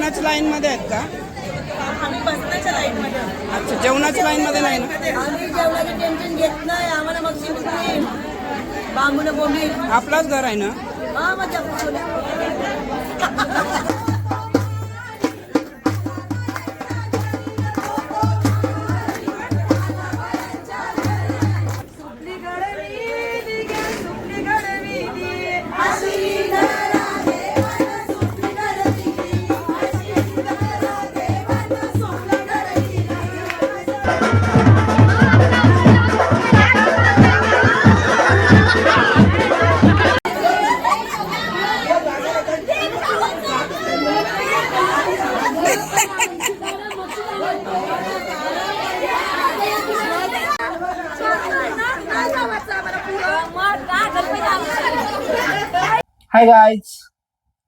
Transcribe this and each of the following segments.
जेवणाच्या लाईन मध्ये आहेत का. अच्छा जेवणाच्या लाईन मध्ये नाही ना? जेवणाचं आपलाच घर आहे ना? गाईज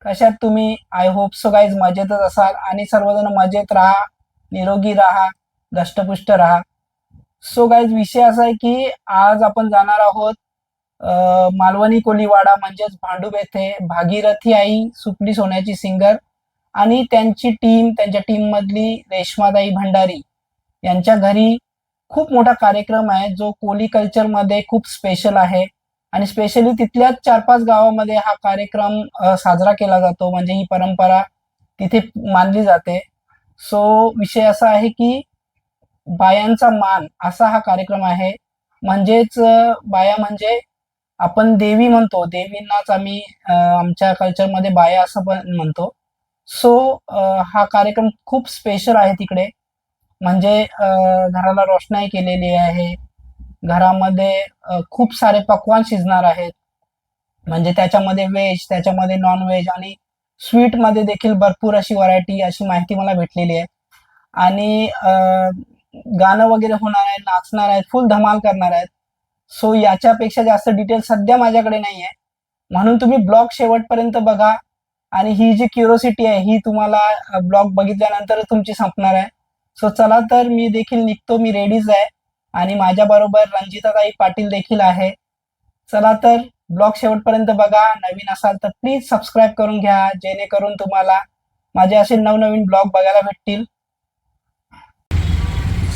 कशात तुम्ही? आय होप सो गाईज मजेतच असाल आणि सर्वजण मजेत राहा निरोगी राहा दष्टपुष्ट राहा. सो गाईज विषय असा आहे की आज आपण जाणार आहोत मालवणी कोलीवाडा म्हणजेच भांडूप येथे भागीरथी आई सुपली सोन्याची सिंगर आणि त्यांची टीम त्यांच्या टीम मधली रेश्मादाई भंडारी यांच्या घरी खूप मोठा कार्यक्रम आहे जो कोली कल्चरमध्ये खूप स्पेशल आहे. आणि स्पेशली तिथल्याच चार पाच गावामध्ये हा कार्यक्रम साजरा केला जातो. म्हणजे ही परंपरा तिथे मानली जाते. सो विषय असा आहे की बायांचा मान असा हा कार्यक्रम आहे. म्हणजेच बाया म्हणजे आपण देवी म्हणतो. देवींनाच आम्ही आमच्या कल्चरमध्ये बाया असं पण म्हणतो. सो हा कार्यक्रम खूप स्पेशल आहे तिकडे. म्हणजे घराला रोषणाई केलेली आहे. घरामध्ये खूप सारे पक्वान शिजणार आहेत. म्हणजे त्याच्यामध्ये व्हेज त्याच्यामध्ये नॉन व्हेज आणि स्वीटमध्ये देखील भरपूर अशी व्हरायटी अशी माहिती मला भेटलेली आहे. आणि गाणं वगैरे होणार आहे नाचणार आहेत फुल धमाल करणार आहेत. सो याच्यापेक्षा जास्त डिटेल सध्या माझ्याकडे नाही आहे म्हणून तुम्ही ब्लॉग शेवटपर्यंत बघा. आणि ही जी क्युरोसिटी आहे ही तुम्हाला ब्लॉग बघितल्यानंतर तुमची संपणार आहे. सो चला तर मी देखील निघतो मी रेडीच आहे. आणि माझ्या बरोबर रंजिताताई पाटील देखील आहे. चला तर ब्लॉग शेवटपर्यंत बघा. नवीन असाल तर प्लीज सबस्क्राईब करून घ्या जेणेकरून तुम्हाला माझे असे नवनवीन ब्लॉग बघायला भेटतील.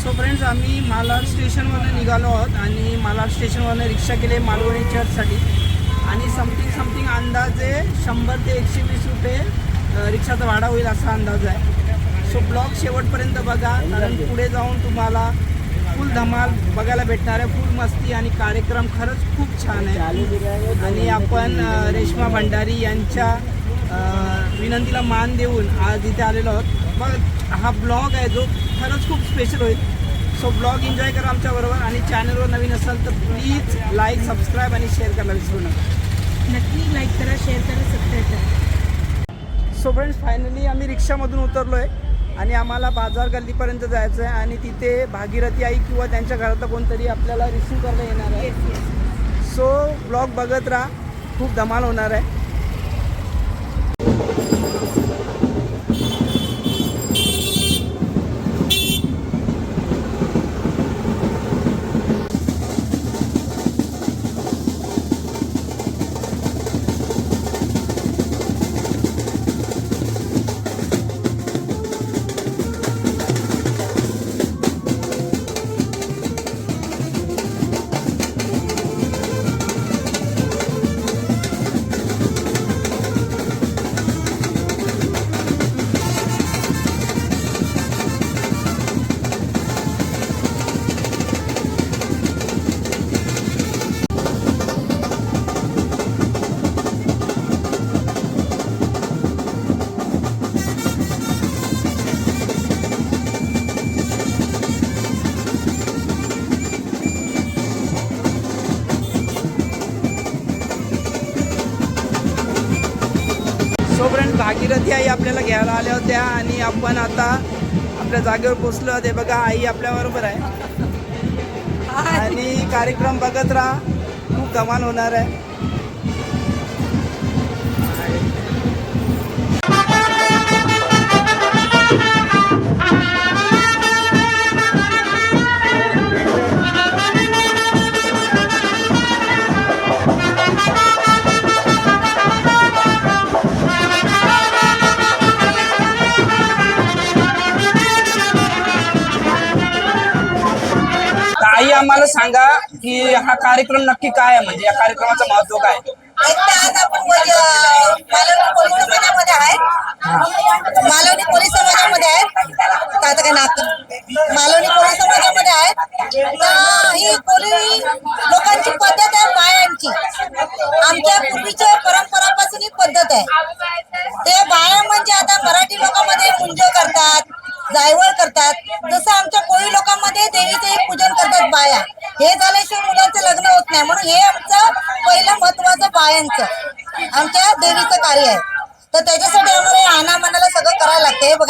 सो फ्रेंड्स आम्ही मालाड स्टेशनवरून निघालो आहोत आणि मालाड स्टेशनवरून रिक्षा केली मालवणी चर्चसाठी आणि समथिंग समथिंग अंदाजे शंभर ते एकशे वीस रुपये रिक्षाचा भाडा होईल असा अंदाज आहे. सो ब्लॉग शेवटपर्यंत बघा कारण पुढे जाऊन तुम्हाला फुल धमाल बघायला भेटणार आहे. फुल मस्ती आणि कार्यक्रम खरंच खूप छान आहे. आणि आपण रेश्मा भंडारी यांच्या विनंतीला मान देऊन आज इथे आलेलो आहोत. बघ हा ब्लॉग आहे जो खरंच खूप स्पेशल होईल. सो ब्लॉग एन्जॉय करा आमच्याबरोबर आणि चॅनलवर नवीन असाल तर प्लीज लाईक सबस्क्राईब आणि शेअर करायला विसरू नका. नक्की लाईक करा शेअर करा सबस्क्राईब करा. सो फ्रेंड्स फायनली आम्ही रिक्षामधून उतरलो आहे आणि आम्हाला बाजार गल्लीपर्यंत जायचं आहे आणि तिथे भागीरथी आई किंवा त्यांच्या घरातलं कोणतरी आपल्याला रिसीव करायला येणार आहे. सो ब्लॉग बघत राहा. खूप धमाल होणार आहे. सो फ्रेंड भागीरथी आई आपल्याला घ्यायला आल्या होत्या आणि आपण आता आपल्या जागेवर पोचलो ते बघा आई आपल्याबरोबर आहे. आणि कार्यक्रम बघत राहा खूप धमाल होणार आहे. मला सांगा की हा कार्यक्रम नक्की काय आहे? म्हणजे या कार्यक्रमाचं महत्त्व काय आज आपण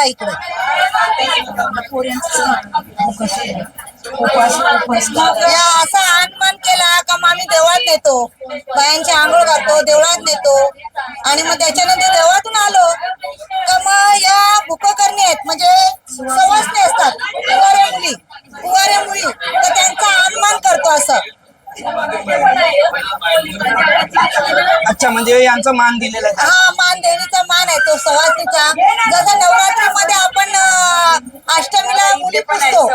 इकडे. असा आनमान केला का आम्ही देवळात नेतो. बायांची आंघोळ घालतो देवळात नेतो. आणि मग त्याच्यानंतर देवळातून आलो. का मग या उपकरणी आहेत म्हणजे सवासने असतात कुवाऱ्या मुली. कुवाऱ्या मुली. तर त्यांचा आनमान करतो असं. अच्छा म्हणजे यांचा मान दिलेला आहे. हा मान आहे तो सवासीचा जसं नवरात्रामध्ये आपण अष्टमीला मुली पुजतो.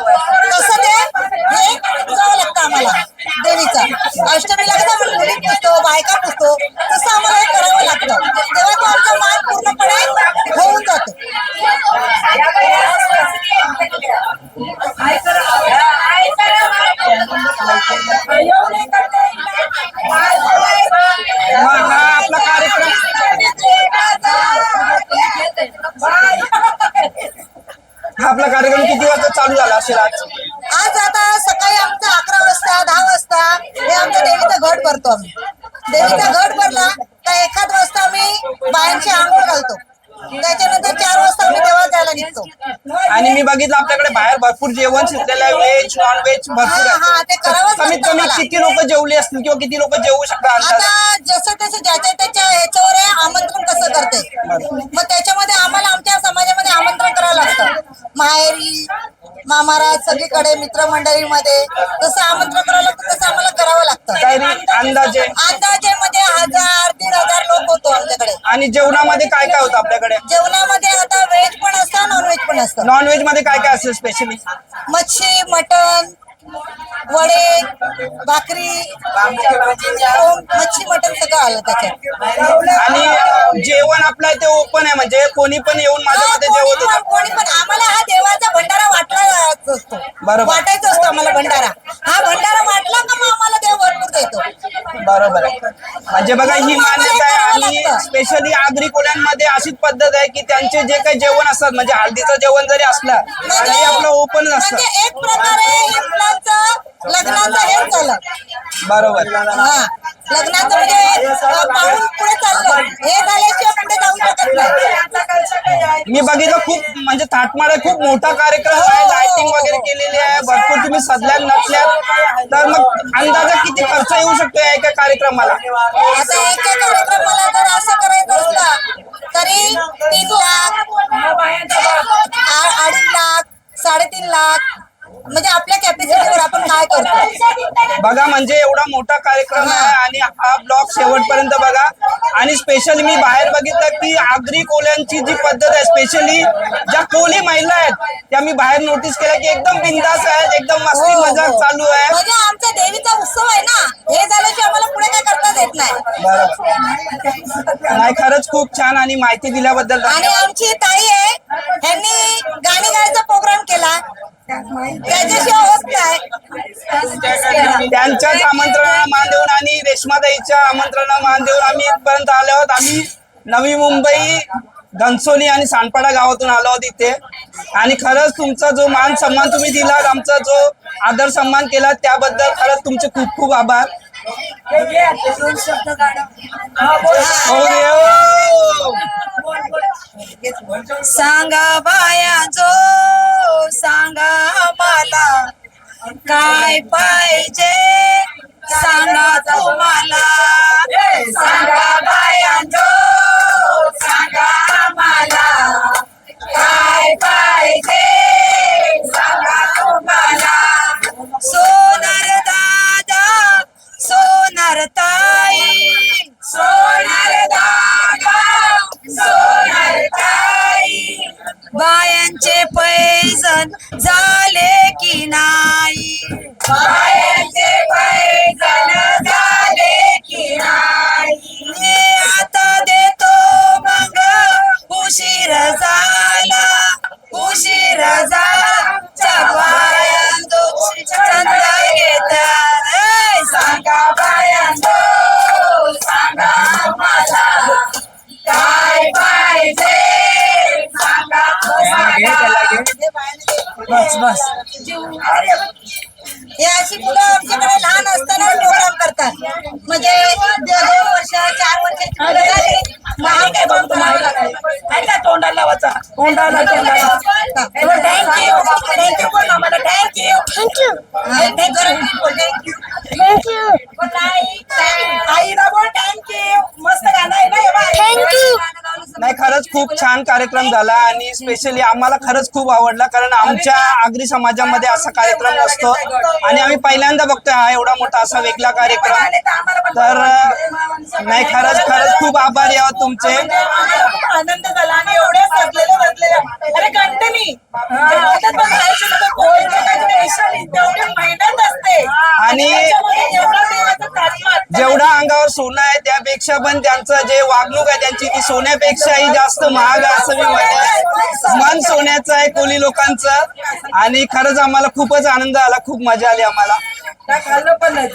कार्यक्रम किती वाजता चालू झाला असेल आज? आज आता सकाळी आमचं अकरा वाजता दहा वाजता हे आमचं देवीचं घट भरतो आम्ही. देवीचा घट भरला तर एखाद वाजता आम्ही बायांची आंघोळ घालतो. त्याच्यानंतर चार वाजता आम्ही देवात जायला निघतो. आणि मी बघितलं आपल्याकडे बाहेर भरपूर जेवण शिजलेलं आहे व्हेज नॉन व्हेज भरपूर हा, हा, ते आहे करावंच कमीत लागतं कमी मला. किती लोक जेवली असतील किंवा किती लोक जेवू शकतात आता जसं तसं ज्याच्या त्याच्या ह्याच्यावर आहे आमंत्रण कसं करते? सगळीकडे मित्रमंडळीमध्ये जसं आमंत्रण करावं लागतं तसं आम्हाला करावं लागतं. अंदाजे अंदाजे. मध्ये हजार दीड हजार लोक होतो आमच्याकडे. आणि जेवणामध्ये काय काय होतं आपल्याकडे? जेवणामध्ये आता व्हेज पण असतं नॉन व्हेज पण असतं. नॉन व्हेजमध्ये काय काय असेल स्पेशली मच्छी मटन वडे भाकरी मच्छी मटन सगळं आलं त्याच्यात. आणि जेवण आपलं आहे ते ओपन आहे म्हणजे कोणी पण येऊन माझ्या मध्ये कोणी जेवत पण होतं कोणी पण. आम्हाला हा देवाचा भंडारा वाटला असतो. बरोबर. वाटायचा असतो आम्हाला भंडारा. हा भंडारा वाटला का मग आम्हाला देव भरपूर देतो? बरोबर आहे. म्हणजे बघा ही मान्यता आहे आणि स्पेशली आगरी कोल्यांमध्ये अशीच पद्धत आहे की त्यांचे जे काही जेवण असतात म्हणजे हळदीचं जेवण जरी असलं तरी आपलं ओपन असतं म्हणजे एक प्रकारे हे मुलांचं लग्नाचं हे झालं बरोबर. हा. लग्नाचं म्हणजे पाऊल पुढे चाललं. हे झाल्याशिवाय पुढे जाऊ शकत नाही. मी बघितलं खूप म्हणजे थाटमाळ आहे खूप मोठा कार्यक्रम आहे. लाइटिंग वगैरे केलेली आहे. भरपूर तुम्ही सजल्यात नसल्यात तर मग अंदाजा किती खर्च येऊ शकतो या एका कार्यक्रमाला? आता एका कार्यक्रमाला जर असं करायचं असलं तरी तीन लाख अडीच लाख साडेतीन लाख म्हणजे आपल्या कॅपॅसिटीवर आपण काय करतो? बघा म्हणजे एवढा मोठा कार्यक्रम आहे आणि हा ब्लॉग शेवटपर्यंत बघा. आणि स्पेशली मी बाहेर बघितलं की आगरी कोल्यांची जी पद्धत आहे स्पेशली ज्या कोली महिला आहेत त्या मी बाहेर नोटीस केल्या की एकदम बिंदास आहेत एकदम मस्ती हो, मजाक हो. चालू आहे. म्हणजे आमचा देवीचा उत्सव आहे ना हे झाल्याशिवाय आम्हाला पुढे काय करताच येत नाही. नाही खरंच खूप छान आणि माहिती दिल्याबद्दल आणि आमची ताई आणि आमंत्रणा मान देऊन आम्ही इथपर्यंत आलो आहोत. आम्ही नवी मुंबई घनसोली आणि सानपाडा गावातून आलो आहोत इथे. आणि खरंच तुमचा जो मान सन्मान तुम्ही दिलात आमचा जो आदर सन्मान केला त्याबद्दल खरंच तुमचे खूप खूप आभार. सांगा बाया जो सांगा मला काय पाहिजे? सांगा तुम्हाला. सांगा बाया सांगा मला बस बस. हे अशी मुलं आमच्याकडे लहान असताना प्रोग्राम करतात. म्हणजे दोन वर्ष चार वर्ष मग काय बघतो काय तोंडाला लावायचा. तोंडाला तोंडाला थँक्यू थँक्यू बोल आम्हाला. थँक्यू थँक्यू थँक्यू थँक्यू आईला बोल थँक्यू मस्त गाणं आहे ना थँक्यू नाही खरंच खूप छान कार्यक्रम झाला आणि स्पेशली आम्हाला खरंच खूप आवडला कारण आमच्या आगरी समाजामध्ये असा कार्यक्रम नसतो आणि आम्ही पहिल्यांदा बघतोय हा एवढा मोठा असा वेगळा कार्यक्रम. तर नाही खरंच खरंच खूप आभारी आहोत. तुमचे. आनंद झाला. आणि एवढे सजलेले बसलेले. अरे कंटनी मेहनत असते. आणि जेवढा अंगावर सोनं आहे त्यापेक्षा पण त्यांचं जे वागणूक आहे त्यांची ती सोन्यापेक्षाही जास्त महाग आहे असं मी म्हणेन. मन सोन्याचं आहे कोली लोकांचं. आणि खरंच आम्हाला खूपच आनंद आला खूप मजा आली आम्हाला. खाल्लं पण नाही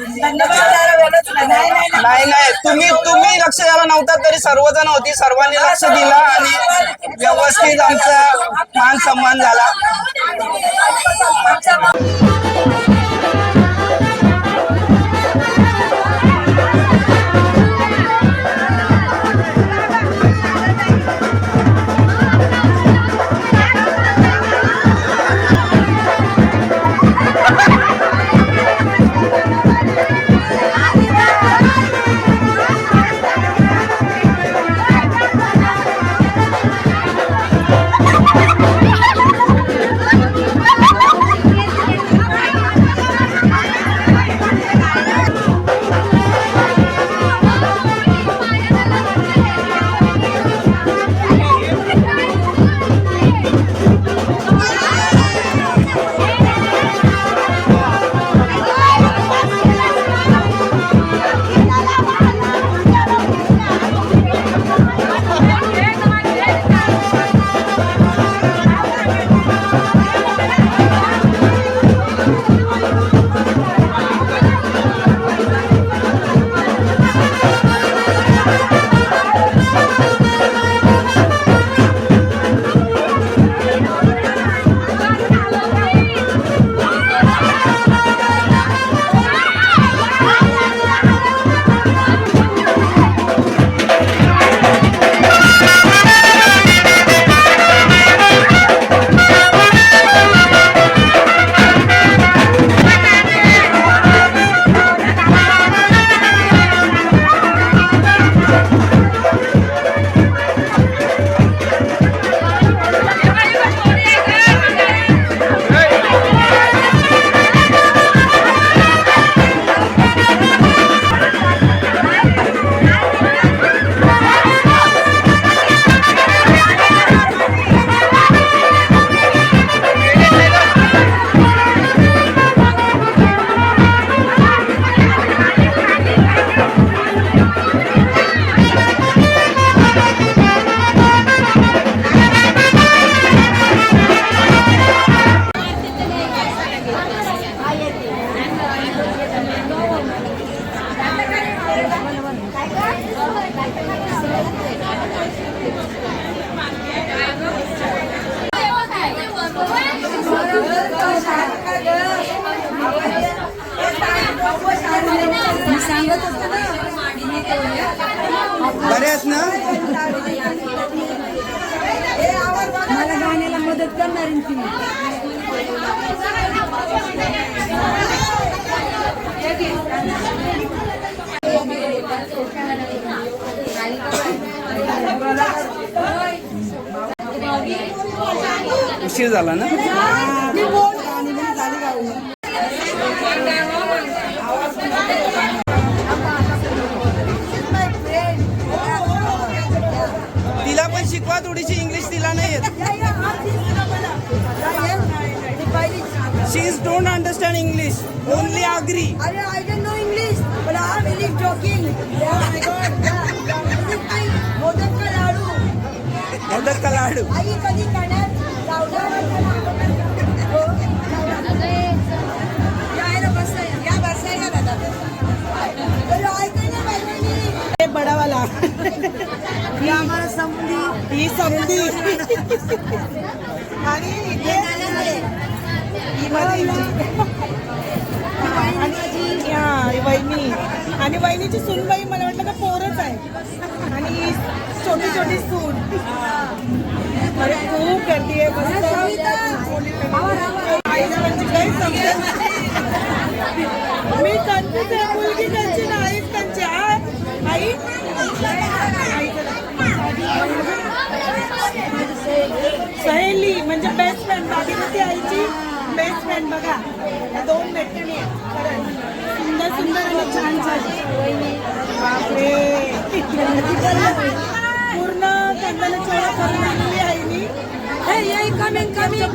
नाही नाही तुम्ही तुम्ही लक्ष द्यायला नव्हता तरी सर्वजण होती. सर्वांनी लक्ष दिलं आणि व्यवस्थित आमचा मान सन्मान झाला. आहेत ना? मला गाण्याला मदत करणार उशीर झाला ना? इंग्लिश ओनली आग्री अरे आय डोंट नो इंग्लिश पण I am really joking modak का लाडू मोदक का लाडू आई कधी करणार लावणार बडावाला ही आम्हाला समधी ही समधी आणि ही माझी आणि वहिनी. आणि वहिनीची सूनबाई मला वाटलं का पोरच आहे. आणि छोटी छोटी सून. अरे खूप गर्दी आहे आईला म्हणजे काही समजत मी कन्फ्युज आहे मुलगी त्यांची नाही त्यांची आई? सहेली म्हणजे बेस्ट फ्रेंड भागीरथी आईची. बेस्ट फ्रेंड बघा. या दोन मैत्रिणी आहेत खरंच. सुंदर सुंदर आणि छान छान. बापरे. पूर्ण कंदाला चोळा करून आणली आईनी कमिंग कमिंग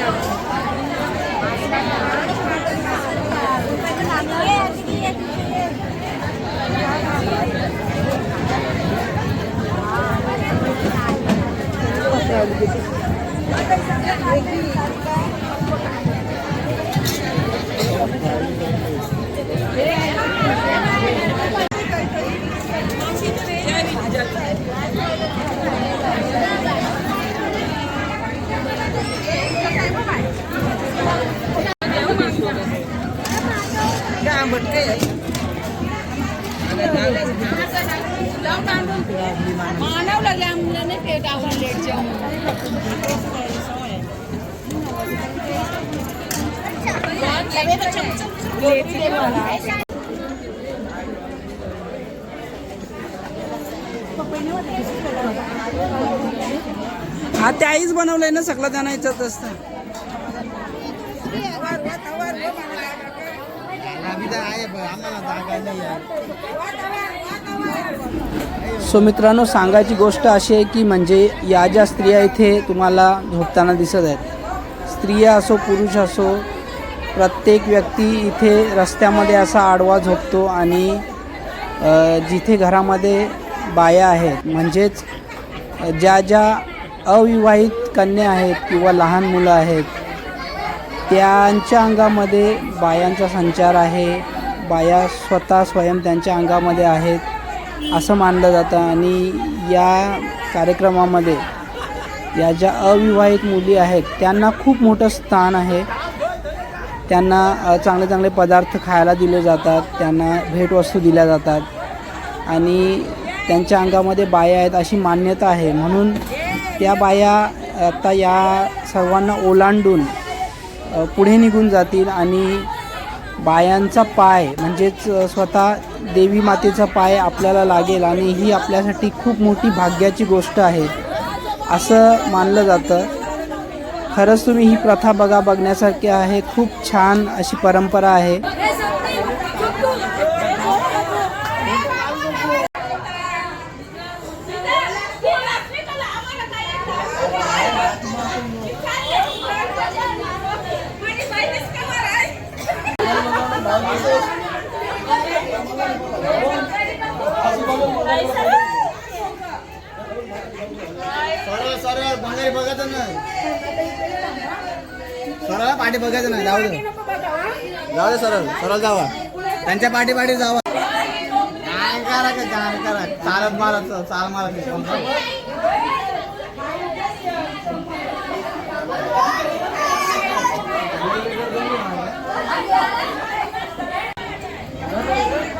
व्हिडिओ काय आंबट काय आहे? मानव लागले आम्हाला नाही ते गावाला लेट जेवण हा ते आईच बनवलंय ना सगळं त्यांना याच्यात असतं सो मित्रांनो सांगायची गोष्ट अशी आहे की म्हणजे या ज्या स्त्रिया इथे तुम्हाला झोपताना दिसत आहेत स्त्रिया असो पुरुष असो प्रत्येक व्यक्ती इथे रस्त्यामध्ये असा आडवा झोपतो आणि जिथे घरामध्ये बाया आहेत म्हणजेच ज्या ज्या अविवाहित कन्या आहेत किंवा लहान मुलं आहेत त्यांच्या अंगामध्ये बायांचा संचार आहे बाया स्वतः स्वयं त्यांच्या अंगामध्ये आहेत असं मानलं जातं. आणि या कार्यक्रमामध्ये या ज्या अविवाहित मुली आहेत त्यांना खूप मोठं स्थान आहे. त्यांना चांगले चांगले पदार्थ खायला दिले जातात त्यांना भेटवस्तू दिल्या जातात. आणि त्यांच्या अंगामध्ये बाया आहेत अशी मान्यता आहे. म्हणून त्या बाया आता या सर्वांना ओलांडून पुढे निघून जातील आणि बायांचा पाय म्हणजेच स्वतः देवी मातेचा पाय आपल्याला लागेल आणि ही आपल्यासाठी खूप मोठी भाग्याची गोष्ट आहे असं मानलं जातं. खरंच तुम्ही ही प्रथा बघा बघण्यासारखी आहे. खूप छान अशी परंपरा आहे. सरळ सरळ बघायचं पाठी बघायचं ना जाऊ दे. जाऊ दे सरळ सरळ जावा. त्यांच्या पाठी पाठी जावा. काय करा का काय करा चालत मारत चाल मारत Thank you.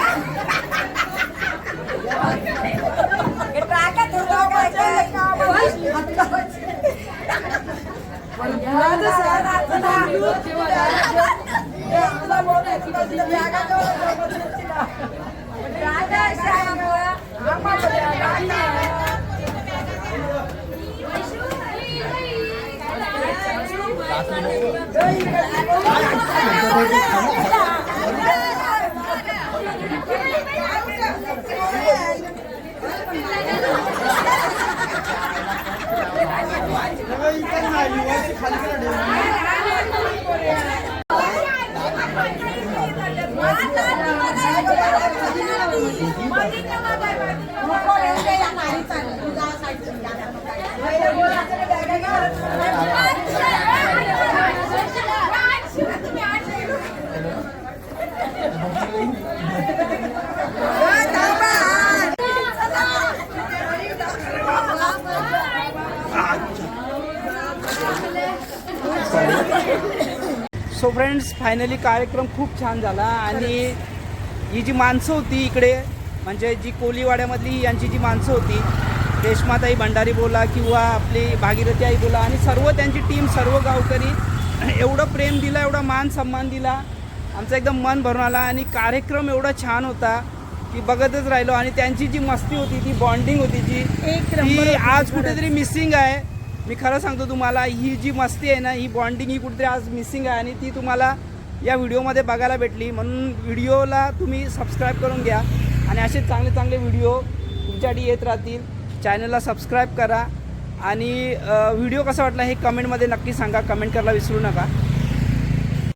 Raja so friends finally कार्यक्रम खूप छान झाला आणि ही जी माणसं होती इकडे म्हणजे जी कोलीवाड्यामधली यांची जी माणसं होती रेश्माताई भंडारी बोला किंवा आपली भागीरथी आई बोला आणि सर्व त्यांची टीम सर्व गावकरी एवढं प्रेम दिलं एवढा मान सन्मान दिला आमचं एकदम मन भरून आला आणि कार्यक्रम एवढा छान होता की बघतच राहिलो आणि त्यांची जी मस्ती होती ती बॉन्डिंग होती जी ती आज. कुठेतरी मिसिंग आहे मी खरं सांगतो तुम्हाला ही जी मस्ती आहे ना ही बॉन्डिंग ही कुठेतरी आज मिसिंग आहे आणि ती तुम्हाला या व्हिडिओमध्ये बघायला भेटली. म्हणून व्हिडिओला तुम्ही सबस्क्राईब करून घ्या आणि असे चांगले चांगले व्हिडिओ तुमच्यासाठी येत राहतील. चॅनलला सबस्क्राईब करा आणि व्हिडिओ कसा वाटला हे कमेंटमध्ये नक्की सांगा. कमेंट करायला विसरू नका.